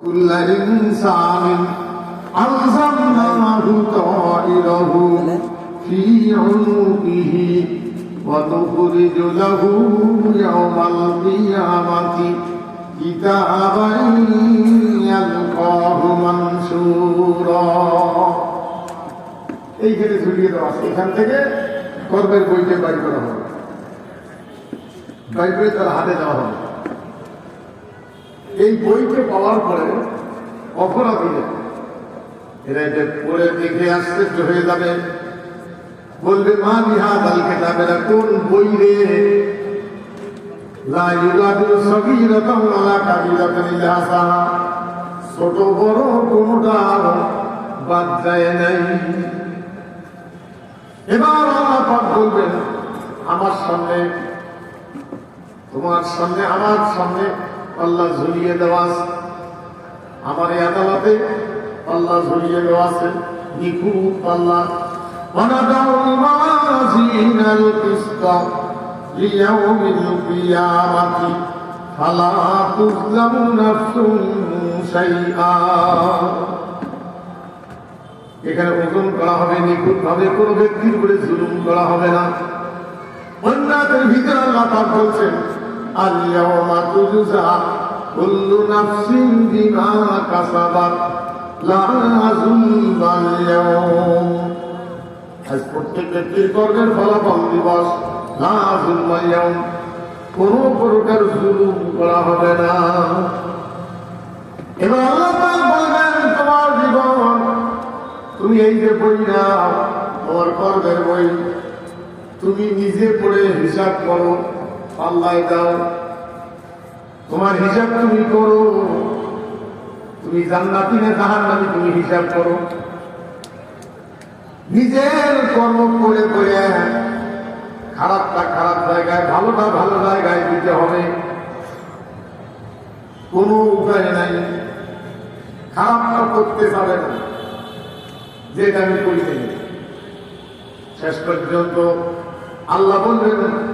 كل إنسان ألزمناه طائره في عنقه ونخرج له يوم القيامة كتابا يلقاه منشورا এইখানে ঝুলিয়ে দেওয়া আছে এখান থেকে কর্মের বইকে বাইর করা হবে বাইর করে তার হাতে দেওয়া হবে এই বইকে পাওয়ার পরে অপরাধীরা এরা এটা পড়ে দেখে আশ্চর্য হয়ে যাবে। বলবে, মা বিহা দাল কেতাবেরা কোন বই রে? ছোট, বড় কোনটা বাদ যায় নাই। এবার আল্লাহ পাক বলবেন, আমার সামনে, তোমার সামনে, আমার সামনে আল্লাহ ঝুলিয়ে দেওয়া আছে আমার এই আদালতে আল্লাহ ঝুলিয়ে দেওয়া আছে নিখুঁত আল্লাহ ونضع الموازين القسط ليوم القيامة فلا تظلم نفس شيئا এখানে ওজন করা হবে নিখুঁত ভাবে কোনো ব্যক্তির উপরে জুলুম করা হবে না অন্যাদের ভিতরে আল্লাহ পাক বলছেন আলিয়াওমা তুজা কুল্লু নাফসিন বিমা কাসাবাত, লা যুলমাল ইয়াওম আজ প্রত্যেক ব্যক্তির ফলাফল দিবস, লা যুলমাল কোনো প্রকার জুলুম করা হবে না। এবার বলবেন, তোমার জীবন, তুমি এই যে বই না তোমার কর্মের বই, তুমি নিজে পড়ে হিসাব করো। পাল্লায় দাও। তোমার হিসাব তুমি করো। তুমি জান্নাতি না নামে তুমি হিসাব করো। নিজের কর্ম করে করে খারাপটা খারাপ জায়গায়, ভালোটা ভালো জায়গায় দিতে হবে। কোনো উপায় নাই। খারাপটা করতে যাবে না। যেটা আমি করি শেষ পর্যন্ত আল্লাহ বলবেন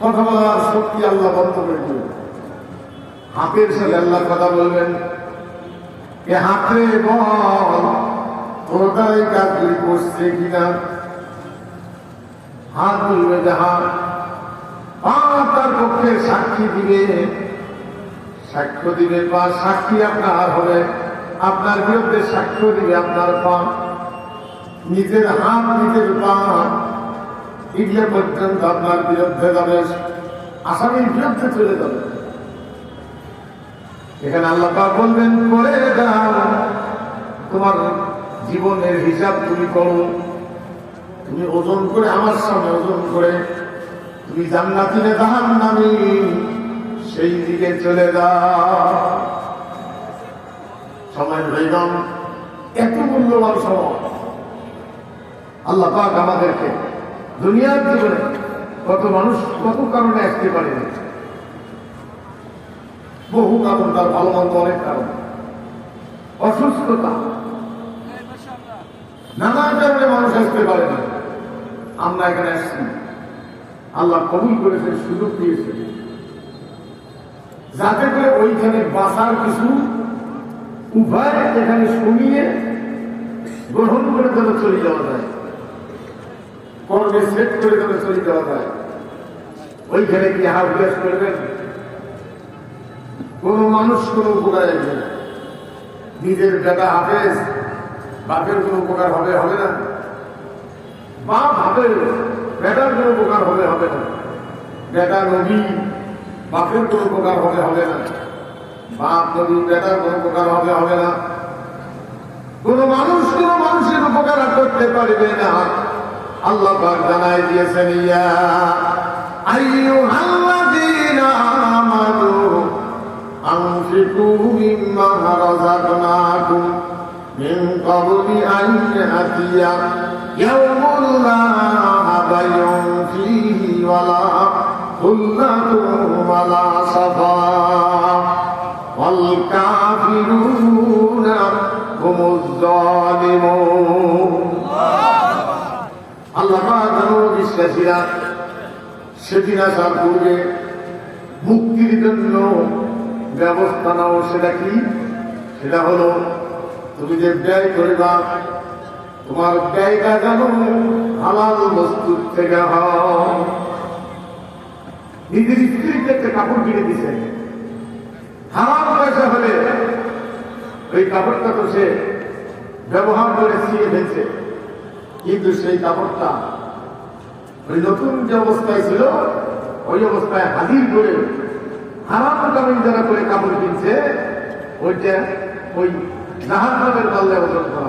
কথা বলার শক্তি আল্লাহ বন্ধ করে দিবেন হাতের সাথে আল্লাহর কথা বলবেন। এ হাতে বল কোনটাই কাজগুলি করছে কিনা? হাত বলবে যে হাত পা তার পক্ষে সাক্ষী দিবে। সাক্ষ্য দিবে বা সাক্ষী আপনার হবে। আপনার বিরুদ্ধে সাক্ষ্য দিবে আপনার পা। নিজের হাত নিজের পা। এগুলো পর্যন্ত আপনার বিরুদ্ধে যাবে, আসামির বিরুদ্ধে চলে যাবে। এখানে আল্লাহ বলবেন, করে দাও, তোমার জীবনের হিসাব তুমি করো। তুমি ওজন করে আমার সামনে ওজন করে, তুমি জান্নাতি না জাহান নামি সেই দিকে চলে যাও। সময় বেগম, এত মূল্যবান সময়। আল্লাহ পাক আমাদেরকে দুনিয়ার জীবনে কত মানুষ কত কারণে আসতে পারেনি বহু কারণ, তার ভালো মন্দ অনেক কারণ। অসুস্থতা। নানা কারণে মানুষ আসতে পারে না। আমরা এখানে আসছি। আল্লাহ কবুল করেছেন, সুযোগ দিয়েছেন। যাতে করে ওইখানে বাঁচার কিছু উভয় এখানে শুনিয়ে গ্রহণ করে যেন চলে যাওয়া যায়। কর্মে সেট করে যেন চলে যাওয়া যায়? ওইখানে কি হাফিয়াস করবেন। কোন মানুষ কোন উপকার আসবে না নিজের বেটা হাফেজ, বাপের কোন উপকার হবে হবে না। বাপ হাফেজ, বেটার কোন উপকার হবে হবে না। বেটা নবী, বাপের কোন উপকার হবে হবে না। বাপ নবী, বেটার কোন উপকার হবে হবে না। কোন মানুষ কোন মানুষের উপকার করতে পারবে না। আল্লাহ পাক জানাই দিয়েছেন, ইয়া আইয়ুহাল্লাযীনা আমানু আনফিকু মিম্মা রাযাকনাকুম মিন ক্বাবলি আন ইয়াতিয়া ইয়াওমুন লা বাইউন ফীহি ওয়ালা খুল্লাতুন ওয়ালা সাফা ওয়াল কাফিরুনা হুমুয যালিমুন বিশ্বাসীরা সেদিন আসার পূর্বে মুক্তির জন্য ব্যবস্থা নাও, সেটা কি? সেটা হলো, তুমি যে ব্যয় করবা, তোমার ব্যয়টা যেন হালাল বস্তুর থেকে নিজের স্ত্রীকে একটা কাপড় কিনে দিছে। হারাম পয়সা হলে ওই কাপড়টা তো সে ব্যবহার করে ছিঁড়ে ফেলছে। কিন্তু সেই কাপড়টা ওই নতুন যে অবস্থায় ছিল, ওই অবস্থায় হাজির করে হারাম কামিন যারা করে কাপড় কিনছে, ওইটা ওই জাহান্নামের পাল্লায় ওজন করা